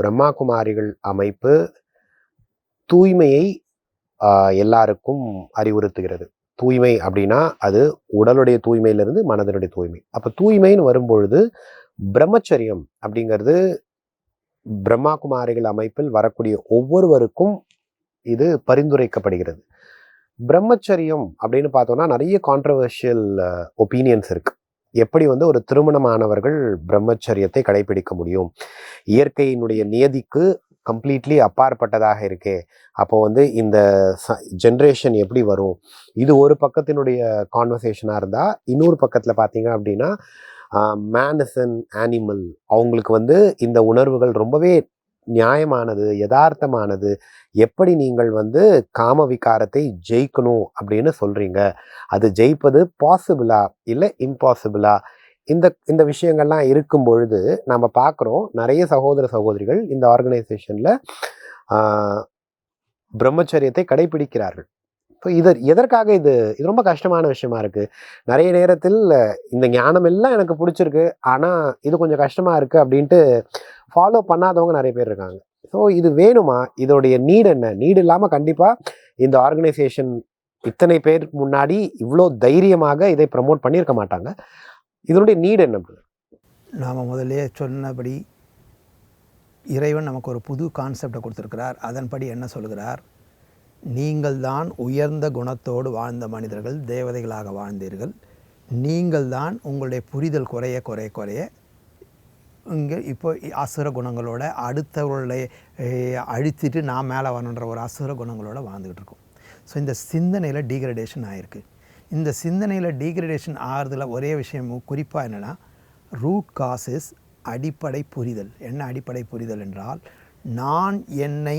பிரம்மா குமாரிகள் அமைப்பு தூய்மையை எல்லாருக்கும் அறிவுறுத்துகிறது. தூய்மை அப்படின்னா அது உடலுடைய தூய்மையிலிருந்து மனதனுடைய தூய்மை. அப்போ தூய்மைன்னு வரும்பொழுது பிரம்மச்சரியம் அப்படிங்கிறது பிரம்மா குமாரிகள் அமைப்பில் வரக்கூடிய ஒவ்வொருவருக்கும் இது பரிந்துரைக்கப்படுகிறது. பிரம்மச்சரியம் அப்படின்னு பார்த்தோம்னா நிறைய கான்ட்ரவர்ஷியல் ஒப்பீனியன்ஸ் இருக்கு. எப்படி வந்து ஒரு திருமணமானவர்கள் பிரம்மச்சரியத்தை கடைபிடிக்க முடியும்? இயற்கையினுடைய நியதிக்கு கம்ப்ளீட்லி அப்பாற்பட்டதாக இருக்கே. அப்போ வந்து இந்த ஜென்ரேஷன் எப்படி வரும்? இது ஒரு பக்கத்தினுடைய கான்வர்சேஷனாக இருந்தால் இன்னொரு பக்கத்தில் பார்த்தீங்க அப்படின்னா மேன் இஸ் அன் ஆனிமல் அவங்களுக்கு வந்து இந்த உணர்வுகள் ரொம்பவே நியாயமானது யதார்த்தமானது எப்படி நீங்கள் வந்து காம விகாரத்தை ஜெயிக்கணும் அப்படின்னு சொல்கிறீங்க அது ஜெயிப்பது பாசிபிளா இல்லை இம்பாசிபிளா இந்த இந்த விஷயங்கள்லாம் இருக்கும் பொழுது நம்ம பார்க்குறோம் நிறைய சகோதர சகோதரிகள் இந்த ஆர்கனைசேஷனில் பிரம்மச்சரியத்தை கடைபிடிக்கிறார்கள் இப்போ இது எதற்காக இது இது ரொம்ப கஷ்டமான விஷயமா இருக்குது நிறைய நேரத்தில் இந்த ஞானம் எல்லாம் எனக்கு பிடிச்சிருக்கு ஆனால் இது கொஞ்சம் கஷ்டமாக இருக்குது அப்படின்ட்டு ஃபாலோ பண்ணாதவங்க நிறைய பேர் இருக்காங்க. ஸோ இது வேணுமா? இதோடைய நீடு என்ன? நீடு இல்லாமல் கண்டிப்பாக இந்த ஆர்கனைசேஷன் இத்தனை பேர் முன்னாடி இவ்வளோ தைரியமாக இதை ப்ரமோட் பண்ணியிருக்க மாட்டாங்க. இதனுடைய நீடு என்ன நாம் முதலே சொன்னபடி இறைவன் நமக்கு ஒரு புது கான்செப்டை கொடுத்துருக்கிறார். அதன்படி என்ன சொல்கிறார் நீங்கள் தான் உயர்ந்த குணத்தோடு வாழ்ந்த மனிதர்கள் தேவதைகளாக வாழ்ந்தீர்கள். நீங்கள் தான் உங்களுடைய புரிதல் குறைய குறைய குறைய இங்கே இப்போ அசுர குணங்களோட அடுத்தவர்களை அஹ், அழித்திட்டு நான் மேலே வரணுன்ற ஒரு அசுர குணங்களோட வாழ்ந்துக்கிட்டு இருக்கோம். ஸோ இந்த சிந்தனையில் டீக்ரடேஷன் ஆகிருக்கு இந்த சிந்தனையில் டீக்ரடேஷன் ஆகிறதுல ஒரே விஷயம் குறிப்பாக என்னென்னா ரூட் காசஸ் அடிப்படை புரிதல். என்ன அடிப்படை புரிதல் என்றால் நான் என்னை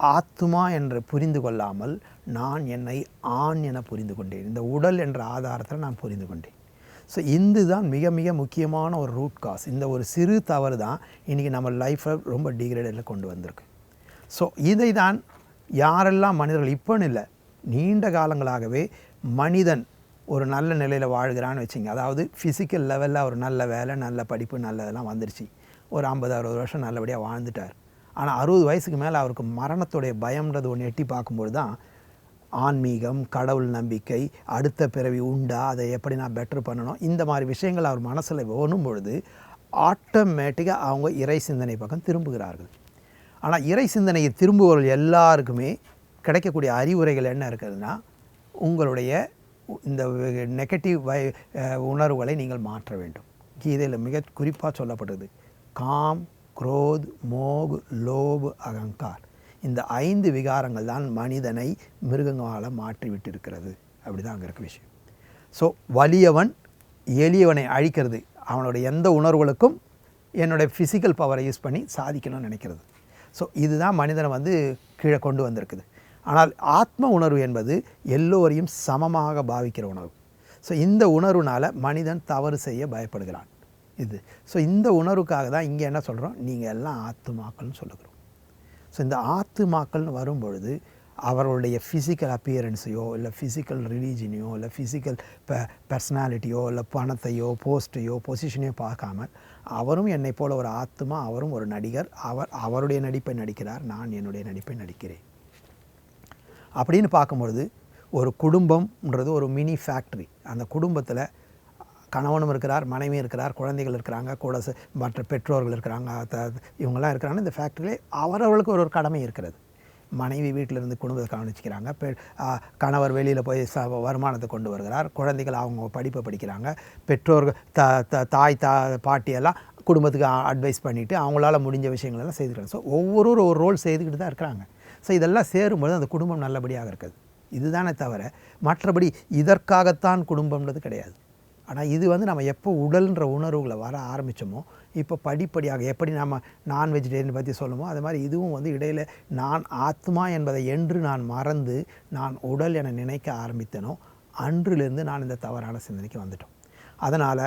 ஆத்துமா என்று புரிந்து கொள்ளாமல் நான் என்னை ஆண் என புரிந்து கொண்டேன். இந்த உடல் என்ற ஆதாரத்தில் நான் புரிந்து கொண்டேன். ஸோ இதுதான் மிக மிக முக்கியமான ஒரு ரூட் காஸ் இந்த ஒரு சிறு தவறு தான் இன்றைக்கி நம்ம லைஃப்பை ரொம்ப டிகிரேடில் கொண்டு வந்திருக்கு. ஸோ இதை தான் யாரெல்லாம் மனிதர்கள் இப்போன்னு இல்லை நீண்ட காலங்களாகவே மனிதன் ஒரு நல்ல நிலையில் வாழ்கிறான்னு வச்சுங்க. அதாவது ஃபிசிக்கல் லெவலில் ஒரு நல்ல வேலை நல்ல படிப்பு நல்லதெல்லாம் வந்துருச்சு. ஒரு ஐம்பது அறுபது வருஷம் நல்லபடியாக வாழ்ந்துட்டார். ஆனால் அறுபது வயசுக்கு மேலே அவருக்கு மரணத்துடைய பயம்ன்றது ஒன்று எட்டி பார்க்கும்போது தான் ஆன்மீகம் கடவுள் நம்பிக்கை அடுத்த பிறவி உண்டா அதை எப்படி நான் பெட்டர் பண்ணணும்? இந்த மாதிரி விஷயங்கள் அவர் மனசில் ஓணும் பொழுது ஆட்டோமேட்டிக்காக அவங்க இறை சிந்தனை பக்கம் திரும்புகிறார்கள். ஆனால் இறை சிந்தனையை திரும்புபவர்கள் எல்லாருக்குமே கிடைக்கக்கூடிய அறிவுரைகள் என்ன இருக்குதுன்னா உங்களுடைய இந்த நெகட்டிவ் வை உணர்வுகளை நீங்கள் மாற்ற வேண்டும். கீதையில் மிக குறிப்பாக சொல்லப்பட்டது காம் குரோத் மோக் லோபு அகங்கார். இந்த ஐந்து விகாரங்கள் தான் மனிதனை மிருகங்களால் மாற்றி விட்டிருக்கிறது அப்படி தான் அங்கே இருக்க விஷயம். ஸோ வலியவன் எளியவனை அழிக்கிறது. அவனுடைய எந்த உணர்வுகளுக்கும் என்னுடைய ஃபிசிக்கல் பவரை யூஸ் பண்ணி சாதிக்கணும்னு நினைக்கிறது. ஸோ இதுதான் மனிதனை வந்து கீழே கொண்டு வந்திருக்குது. ஆனால் ஆத்ம உணர்வு என்பது எல்லோரையும் சமமாக பாவிக்கிற உணர்வு. ஸோ இந்த உணர்வுனால் மனிதன் தவறு செய்ய பயப்படுகிறான். இது. ஸோ இந்த உணர்வுக்காக தான் இங்கே என்ன சொல்கிறோம் நீங்கள் எல்லாம் ஆத்துமாக்கள்னு சொல்லுகிறோம். ஸோ இந்த ஆத்துமாக்கள்னு வரும்பொழுது அவர்களுடைய ஃபிசிக்கல் அப்பியரன்ஸையோ இல்லை ஃபிசிக்கல் ரிலீஜனையோ இல்லை ஃபிசிக்கல் ப பர்சனாலிட்டியோ இல்லை பணத்தையோ போஸ்ட்டையோ பொசிஷனையோ பார்க்காம அவரும் என்னை போல ஒரு ஆத்மா அவரும் ஒரு நடிகர் அவர் அவருடைய நடிப்பை நடிக்கிறார் நான் என்னுடைய நடிப்பை நடிக்கிறேன். அப்படின்னு பார்க்கும்பொழுது ஒரு குடும்பம்ன்றது ஒரு மினி ஃபேக்ட்ரி அந்த குடும்பத்தில் கணவனும் இருக்கிறார் மனைவியும் இருக்கிறார் குழந்தைகள் இருக்கிறாங்க கூட மற்ற பெற்றோர்கள் இருக்கிறாங்க இவங்கெல்லாம் இருக்கிறாங்க இந்த ஃபேக்ட்ரியிலே அவரவர்களுக்கு ஒரு ஒரு கடமை இருக்கிறது. மனைவி வீட்டில் இருந்து குடும்பத்தை கவனிச்சிக்கிறாங்க பெ கணவர் வெளியில் போய் ச வருமானத்தை கொண்டு வருகிறார் குழந்தைகள் அவங்க படிப்பை படிக்கிறாங்க பெற்றோர்கள் த த தாய் தா பாட்டியெல்லாம் குடும்பத்துக்கு அட்வைஸ் பண்ணிவிட்டு அவங்களால முடிஞ்ச விஷயங்களெல்லாம் செய்துக்கிறாங்க. ஸோ ஒவ்வொருவரும் ஒரு ரோல் செய்துக்கிட்டு தான் இருக்கிறாங்க. ஸோ இதெல்லாம் சேரும்பொழுது அந்த குடும்பம் நல்லபடியாக இருக்குது இதுதானே தவிர மற்றபடி இதற்காகத்தான் குடும்பம்ன்றது கிடையாது. ஆனால் இது வந்து நம்ம எப்போ உடல்ன்ற உணர்வுகளை வர ஆரம்பித்தோமோ இப்போ படிப்படியாக எப்படி நம்ம நான் வெஜிடேரியன் பற்றி சொல்லுமோ அது மாதிரி இதுவும் வந்து இடையில் நான் ஆத்மா என்பதை என்று நான் மறந்து நான் உடல் என நினைக்க ஆரம்பித்தனோ அன்றிலிருந்து நான் இந்த தவறான சிந்தனைக்கு வந்துட்டோம். அதனால்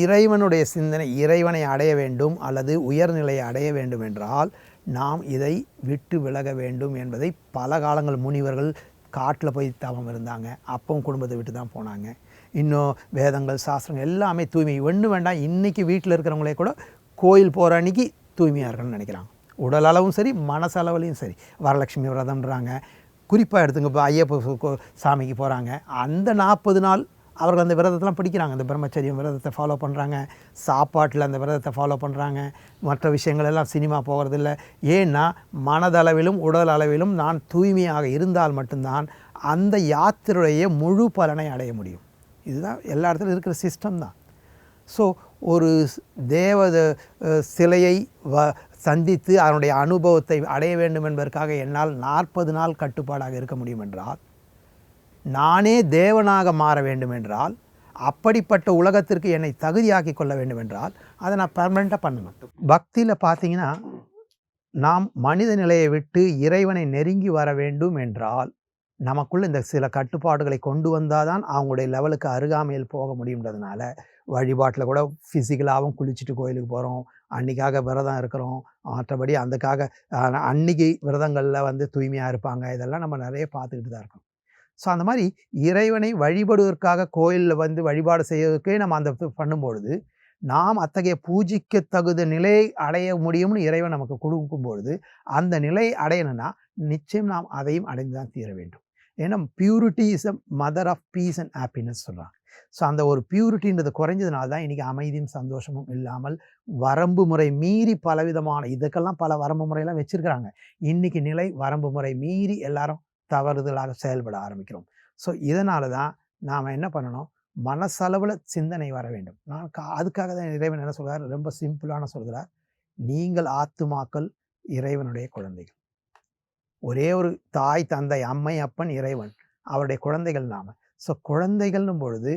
இறைவனுடைய சிந்தனை இறைவனை அடைய வேண்டும் அல்லது உயர்நிலையை அடைய வேண்டும் என்றால் நாம் இதை விட்டு விலக வேண்டும் என்பதை பல காலங்கள் முனிவர்கள் காட்டில் போய் தவம் இருந்தாங்க. அப்பவும் குடும்பத்தை விட்டு தான் போனாங்க. இன்னும் வேதங்கள் சாஸ்திரங்கள் எல்லாமே தூய்மை. ஒன்று வேண்டாம் இன்றைக்கி வீட்டில் இருக்கிறவங்களே கூட கோயில் போகிற அன்னைக்கு தூய்மையாக இருக்கணும்னு நினைக்கிறாங்க. உடல் அளவும் சரி மனசளவுலையும் சரி. வரலட்சுமி விரதம்ன்றாங்க. குறிப்பாக எடுத்துங்க இப்போ ஐயப்ப கோ- சாமிக்கு போகிறாங்க அந்த நாற்பது நாள் அவர்கள் அந்த விரதத்தெல்லாம் பிடிக்கிறாங்க. அந்த பிரம்மச்சரியம் விரதத்தை ஃபாலோ பண்ணுறாங்க சாப்பாட்டில் அந்த விரதத்தை ஃபாலோ பண்ணுறாங்க மற்ற விஷயங்கள் எல்லாம் சினிமா போகிறதில்ல ஏன்னா மனதளவிலும் உடல் அளவிலும் நான் தூய்மையாக இருந்தால் மட்டும்தான் அந்த யாத்திரையை முழு பலனை அடைய முடியும். இதுதான் எல்லா இடத்துலையும் இருக்கிற சிஸ்டம் தான். ஸோ ஒரு தேவத சிலையை வ சந்தித்து அதனுடைய அனுபவத்தை அடைய வேண்டும் என்பதற்காக என்னால் நாற்பது நாள் கட்டுப்பாடாக இருக்க முடியும் என்றால் நானே தேவனாக மாற வேண்டும் என்றால் அப்படிப்பட்ட உலகத்திற்கு என்னை தகுதியாக்கி கொள்ள வேண்டும் என்றால் அதை நான் பர்மனெண்ட்டாக பண்ணணும் பக்தியில் பார்த்தீங்கன்னா நாம் மனித நிலையை விட்டு இறைவனை நெருங்கி வர வேண்டும் என்றால் நமக்குள்ள இந்த சில கட்டுப்பாடுகளை கொண்டு வந்தால் தான் அவங்களுடைய லெவலுக்கு அருகாமையில் போக முடியுன்றதுனால வழிபாட்டில் கூட ஃபிசிக்கலாகவும் குளிச்சுட்டு கோயிலுக்கு போகிறோம் அன்னைக்காக விரதம் இருக்கிறோம். மற்றபடி அதுக்காக அன்னைக்கு விரதங்களில் வந்து தூய்மையாக இருப்பாங்க. இதெல்லாம் நம்ம நிறைய பார்த்துக்கிட்டு தான் இருக்கோம். ஸோ அந்த மாதிரி இறைவனை வழிபடுவதற்காக கோயிலில் வந்து வழிபாடு செய்வதற்கே நம்ம அந்த இது பண்ணும்பொழுது நாம் அத்தகைய பூஜிக்க தகுந்த நிலை அடைய முடியும்னு இறைவன் நமக்கு கொடுக்கும் பொழுது அந்த நிலை அடையணும்னா நிச்சயம் நாம் அதையும் அடைந்து தான் தீர வேண்டும். ஏன்னா purity is a mother of peace and happiness சொல்கிறாங்க ஸோ அந்த ஒரு பியூரிட்டின்றது குறைஞ்சதுனால தான் இன்றைக்கி அமைதியும் சந்தோஷமும் இல்லாமல் வரம்பு முறை மீறி பலவிதமான இதுக்கெல்லாம் பல வரம்பு முறையெல்லாம் வச்சுருக்கிறாங்க. இன்றைக்கி நிலை வரம்பு முறை மீறி எல்லாரும் தவறுதலாக செயல்பட ஆரம்பிக்கிறோம். ஸோ இதனால தான் நாம் என்ன பண்ணணும்? மனசளவில் சிந்தனை வர வேண்டும். நான் கா அதுக்காக தான் இறைவன் என்ன சொல்கிறார் ரொம்ப சிம்பிளான சொல்கிறார் நீங்கள் ஆத்துமாக்கள் இறைவனுடைய குழந்தைகள். ஒரே ஒரு தாய் தந்தை அம்மை அப்பன் இறைவன். அவருடைய குழந்தைகள் நாம. ஸோ குழந்தைகள்னும் பொழுது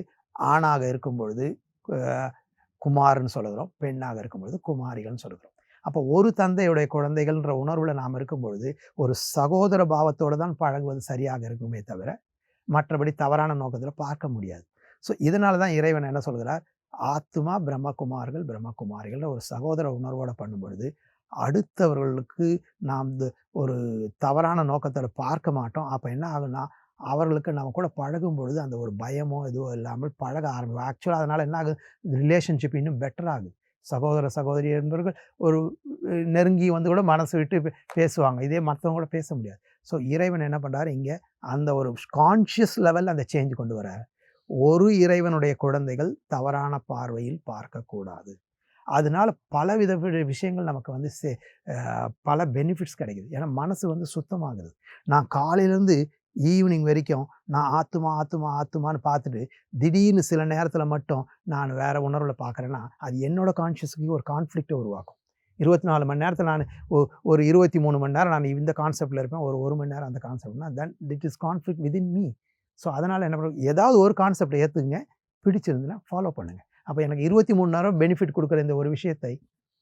ஆணாக இருக்கும் பொழுது குமார்னு சொல்லுகிறோம். பெண்ணாக இருக்கும் பொழுது குமாரிகள்னு சொல்லுகிறோம். அப்போ ஒரு தந்தையுடைய குழந்தைகள்ன்ற உணர்வில் நாம் இருக்கும் பொழுது ஒரு சகோதர பாவத்தோடு தான் பழகுவது சரியாக இருக்குமே தவிர மற்றபடி தவறான நோக்கத்தில் பார்க்க முடியாது. ஸோ இதனால தான் இறைவன் என்ன சொல்கிறார்? ஆத்துமா பிரம்மகுமார்கள் பிரம்மகுமாரிகள் ஒரு சகோதர உணர்வோடு பண்ணும் பொழுது அடுத்தவர்களுக்கு நாம் இந்த ஒரு தவறான நோக்கத்தில் பார்க்க மாட்டோம். அப்போ என்ன ஆகும்னா அவர்களுக்கு நம்ம கூட பழகும் பொழுது அந்த ஒரு பயமோ எதுவோ இல்லாமல் பழக ஆரம்பிக்கும் ஆக்சுவலாக அதனால் என்ன ஆகுது? ரிலேஷன்ஷிப் இன்னும் பெட்டர் ஆகுது. சகோதர சகோதரி என்பவர்கள் ஒரு நெருங்கி வந்து கூட மனசு விட்டு பேசுவாங்க. இதே மற்றவங்க கூட பேச முடியாது. ஸோ இறைவன் என்ன பண்ணுறாரு இங்கே அந்த ஒரு கான்ஷியஸ் லெவலில் அந்த சேஞ்ச் கொண்டு வரார் ஒரு இறைவனுடைய குழந்தைகள் தவறான பார்வையில் பார்க்கக்கூடாது. அதனால பலவித வித விஷயங்கள் நமக்கு வந்து சே- பல பெனிஃபிட்ஸ் கிடைக்குது. ஏன்னா மனசு வந்து சுத்தமாகுது. நான் காலையிலேருந்து ஈவினிங் வரைக்கும் நான் ஆத்துமா ஆத்துமா ஆத்துமான்னு பார்த்துட்டு திடீர்னு சில நேரத்தில் மட்டும் நான் வேறு உணர்வில் பார்க்குறேன்னா அது என்னோட கான்ஷியஸுக்கு ஒரு கான்ஃப்ளிக்ட்டை உருவாக்கும். இருபத்தி நாலு மணி நேரத்தில் நான் ஒ- ஒரு இருபத்தி மூணு மணி நேரம் நான் இந்த கான்செப்டில் இருப்பேன் ஒரு ஒரு மணி நேரம் அந்த கான்செப்ட்னா then it is conflict within me so அதனால் என்ன பண்ணும் ஏதாவது ஒரு கான்செப்டை ஏற்றுங்க பிடிச்சிருந்துன்னா ஃபாலோ பண்ணுங்கள் அப்போ எனக்கு இருபத்தி மூணு நேரம் பெனிஃபிட் கொடுக்குற இந்த ஒரு விஷயத்தை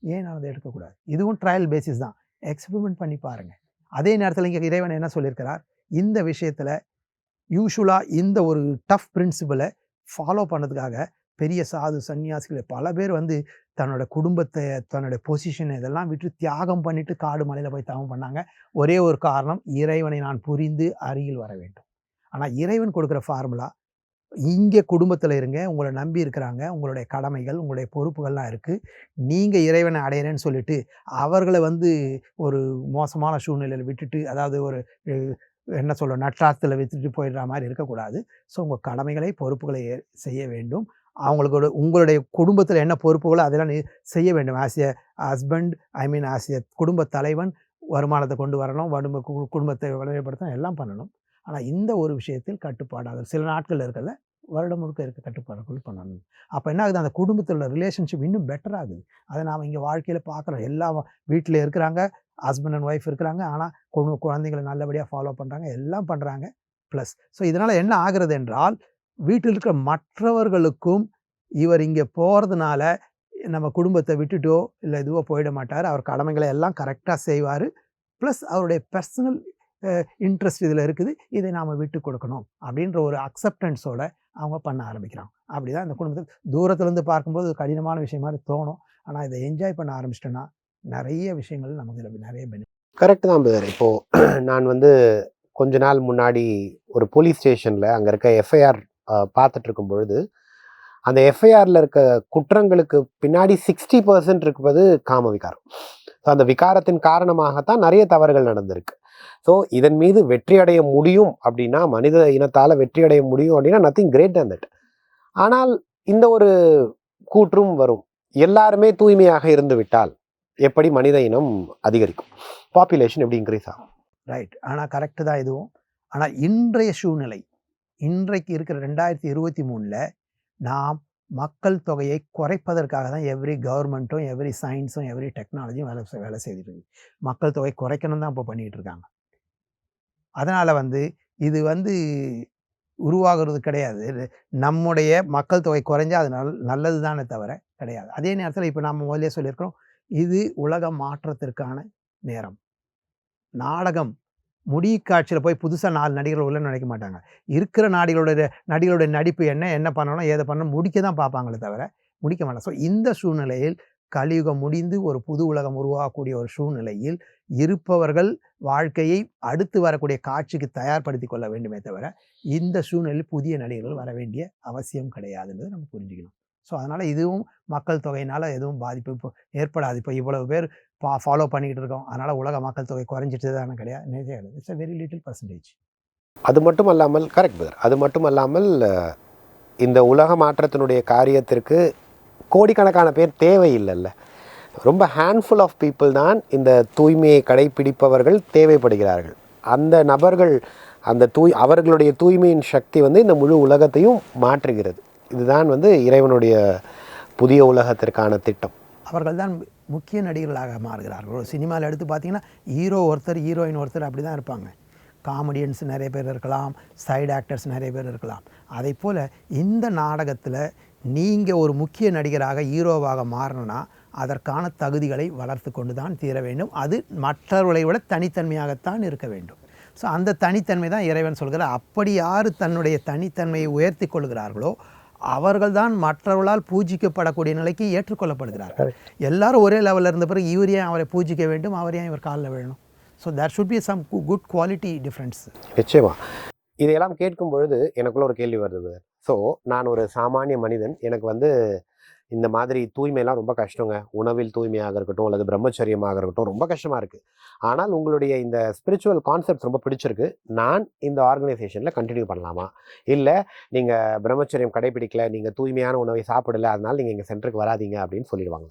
ஏன் நான் அதை எடுக்கக்கூடாது? இதுவும் ட்ரையல் பேசிஸ் தான். எக்ஸ்பெரிமெண்ட் பண்ணி பாருங்கள் அதே நேரத்தில் இங்கே இறைவன் என்ன சொல்லியிருக்கிறார்? இந்த விஷயத்தில் யூஷுவலாக இந்த ஒரு டஃப் பிரின்சிபலை ஃபாலோ பண்ணதுக்காக பெரிய சாது சன்னியாசிகள் பல பேர் வந்து தன்னோட குடும்பத்தை தன்னோட பொசிஷன் இதெல்லாம் விட்டு தியாகம் பண்ணிட்டு காடு மலையில் போய் தவம் பண்ணாங்க. ஒரே ஒரு காரணம் இறைவனை நான் புரிந்து அருகில் வர வேண்டும். ஆனால் இறைவன் கொடுக்குற ஃபார்முலா இங்கே குடும்பத்தில் இருங்க. உங்களை நம்பி இருக்கிறாங்க. உங்களுடைய கடமைகள் உங்களுடைய பொறுப்புகள்லாம் இருக்குது நீங்கள் இறைவனை அடையிறேன்னு சொல்லிட்டு அவர்களை வந்து ஒரு மோசமான சூழ்நிலையில் விட்டுட்டு அதாவது ஒரு என்ன சொல்ல நட்டாத்தில் வித்துட்டு போயிடுற மாதிரி இருக்கக்கூடாது. ஸோ உங்கள் கடமைகளை பொறுப்புகளை செய்ய வேண்டும். அவங்களோட உங்களுடைய குடும்பத்தில் என்ன பொறுப்புகளோ அதெல்லாம் நீ செய்ய வேண்டும். As a husband I mean as a குடும்ப தலைவன் வருமானத்தை கொண்டு வரணும். வடும்ப குடும்பத்தை வலிமைப்படுத்தணும் எல்லாம் பண்ணணும். ஆனால் இந்த ஒரு விஷயத்தில் கட்டுப்பாடாக சில நாட்கள் இருக்கல வருடம் முழுக்க இருக்க கட்டுப்பாடுகள் பண்ணணும். அப்போ என்ன ஆகுது? அந்த குடும்பத்தில் உள்ள ரிலேஷன்ஷிப் இன்னும் பெட்டர் ஆகுது. அதை நாம் இங்கே வாழ்க்கையில் பார்க்குறோம் எல்லா வீட்டில் இருக்கிறாங்க ஹஸ்பண்ட் அண்ட் ஒய்ஃப் இருக்கிறாங்க ஆனால் குழந்தைங்களை நல்லபடியாக ஃபாலோ பண்ணுறாங்க எல்லாம் பண்ணுறாங்க ப்ளஸ் ஸோ இதனால் என்ன ஆகிறது என்றால் வீட்டில் இருக்கிற மற்றவர்களுக்கும் இவர் இங்கே போகிறதுனால நம்ம குடும்பத்தை விட்டுட்டோ இல்லை இதுவோ போயிட மாட்டார். அவர் கடமைகளை எல்லாம் கரெக்டாக செய்வார். ப்ளஸ் அவருடைய பர்சனல் இன்ட்ரெஸ்ட் இதில் இருக்குது. இதை நாம் விட்டு கொடுக்கணும். அப்படின்ற ஒரு அக்செப்டன்ஸோட அவங்க பண்ண ஆரம்பிக்கிறாங்க. அப்படி தான் இந்த குடும்பத்தில் தூரத்துலேருந்து பார்க்கும்போது ஒரு கடினமான விஷயம் மாதிரி தோணும். ஆனால் இதை என்ஜாய் பண்ண ஆரம்பிச்சிட்டோன்னா நிறைய விஷயங்கள் நமக்கு இதில் நிறைய பெனிஃபிட் கரெக்ட் தான் பிரதர் இப்போது நான் வந்து கொஞ்ச நாள் முன்னாடி ஒரு போலீஸ் ஸ்டேஷனில் அங்கே இருக்க எஃப்ஐஆர் பார்த்துட்டு இருக்கும் பொழுது அந்த எஃப்ஐஆரில் இருக்க குற்றங்களுக்கு பின்னாடி சிக்ஸ்டி பர்சன்ட் இருப்பது காமவிகாரம் ஸோ அந்த விகாரத்தின் காரணமாகத்தான் நிறைய தவறுகள் நடந்திருக்கு. ஸோ இதன் மீது வெற்றி அடைய முடியும் அப்படின்னா மனித இனத்தால் வெற்றி அடைய முடியும் அப்படின்னா நத்திங் கிரேட் தன் தட் ஆனால் இந்த ஒரு கூற்றும் வரும். எல்லாருமே தூய்மையாக இருந்து விட்டால் எப்படி மனித இனம் அதிகரிக்கும்? பாப்புலேஷன் எப்படி இன்க்ரீஸ் ஆகும்? ரைட் ஆனால் கரெக்டு தான் இதுவும். ஆனால் இன்றைய சூழ்நிலை இன்றைக்கு இருக்கிற ரெண்டாயிரத்தி இருபத்தி மூணில் நாம் மக்கள் தொகையை குறைப்பதற்காக தான் எவ்ரி கவர்மெண்ட்டும் எவ்ரி சயின்ஸும் எவ்ரி டெக்னாலஜியும் வேலை வேலை செய்துட்டு இருக்கு. மக்கள் தொகை குறைக்கணும் தான் இப்போ பண்ணிகிட்டு இருக்காங்க. அதனால் வந்து இது வந்து உருவாகிறது கிடையாது. நம்முடைய மக்கள் தொகை குறைஞ்சா அது நல் நல்லது தானே தவிர கிடையாது. அதே நேரத்தில் இப்போ நம்ம முதலே சொல்லியிருக்கிறோம் இது உலக மாற்றத்திற்கான நேரம். நாடகம் முடி காட்சியில் போய் புதுசாக நாலு நடிகர்கள் உள்ள நினைக்க மாட்டாங்க. இருக்கிற நாடிகளுடைய நடிகர்களுடைய நடிப்பு என்ன என்ன பண்ணணும் ஏதை பண்ணணும் முடிக்க தான் பார்ப்பாங்களே தவிர முடிக்க மாட்டாங்க. ஸோ இந்த சூழ்நிலையில் கலியுகம் முடிந்து ஒரு புது உலகம் உருவாகக்கூடிய ஒரு சூழ்நிலையில் இருப்பவர்கள் வாழ்க்கையை அடுத்து வரக்கூடிய காட்சிக்கு தயார்படுத்தி கொள்ள வேண்டுமே தவிர இந்த சூழ்நிலையில் புதிய நடிகர்கள் வர வேண்டிய அவசியம் கிடையாதுன்றதை நம்ம புரிஞ்சுக்கணும். ஸோ அதனால் இதுவும் மக்கள் தொகையினால் எதுவும் பாதிப்பு இப்போ ஏற்படாது. இப்போ இவ்வளவு பேர் பா ஃபாலோ பண்ணிக்கிட்டு இருக்கோம். அதனால் உலக மக்கள் தொகை குறைஞ்சிட்டு தானே கிடையாது. கிடையாது it's a very little percentage அது மட்டும் அல்லாமல் கரெக்ட் பதர் அது மட்டும் அல்லாமல் இந்த உலக மாற்றத்தினுடைய காரியத்திற்கு கோடிக்கணக்கான பேர் தேவையில்லைல்ல. ரொம்ப ஹேண்ட்ஃபுல் ஆஃப் பீப்புள் தான் இந்த தூய்மையை கடைபிடிப்பவர்கள் தேவைப்படுகிறார்கள். அந்த நபர்கள் அந்த தூய் அவர்களுடைய தூய்மையின் சக்தி வந்து இந்த முழு உலகத்தையும் மாற்றுகிறது. இதுதான் வந்து இறைவனுடைய புதிய உலகத்திற்கான திட்டம். அவர்கள் தான் முக்கிய நடிகர்களாக மாறுகிறார்கள். ஒரு சினிமாவில் எடுத்து பார்த்தீங்கன்னா ஹீரோ ஒருத்தர் ஹீரோயின் ஒருத்தர் அப்படி தான் இருப்பாங்க. காமெடியன்ஸ் நிறைய பேர் இருக்கலாம் சைடு ஆக்டர்ஸ் நிறைய பேர் இருக்கலாம். அதே போல் இந்த நாடகத்தில் நீங்கள் ஒரு முக்கிய நடிகராக ஹீரோவாக மாறணும்னா அதற்கான தகுதிகளை வளர்த்து கொண்டு தான் தீர வேண்டும். அது மற்றவர்களை விட தனித்தன்மையாகத்தான் இருக்க வேண்டும். ஸோ அந்த தனித்தன்மை தான் இறைவன் சொல்கிறார். அப்படி யார் தன்னுடைய தனித்தன்மையை உயர்த்தி கொள்கிறார்களோ அவர்கள்தான் மற்றவர்களால் பூஜிக்கப்படக்கூடிய நிலைக்கு ஏற்றுக்கொள்ளப்படுகிறார்கள். எல்லாரும் ஒரே லெவலில் இருந்த பிறகு இவர் ஏன் அவரை பூஜிக்க வேண்டும்? அவர் ஏன் இவர் காலில் விழணும்? So there should be some good quality difference நிச்சயமா. இதையெல்லாம் கேட்கும் பொழுது எனக்குள்ள ஒரு கேள்வி வருது ஸோ நான் ஒரு சாமானிய மனிதன். எனக்கு வந்து இந்த மாதிரி தூய்மையெல்லாம் ரொம்ப கஷ்டங்க. உணவில் தூய்மையாக இருக்கட்டும் அல்லது பிரம்மச்சரியமாக இருக்கட்டும் ரொம்ப கஷ்டமாக இருக்குது ஆனால் உங்களுடைய இந்த ஸ்பிரிச்சுவல் கான்செப்ட் ரொம்ப பிடிச்சிருக்கு. நான் இந்த ஆர்கனைசேஷனில் கண்டினியூ பண்ணலாமா? இல்லை நீங்கள் பிரம்மச்சரியம் கடைபிடிக்கல நீங்கள் தூய்மையான உணவை சாப்பிடல அதனால் நீங்கள் எங்கள் சென்டருக்கு வராதீங்க அப்படின்னு சொல்லிடுவாங்க.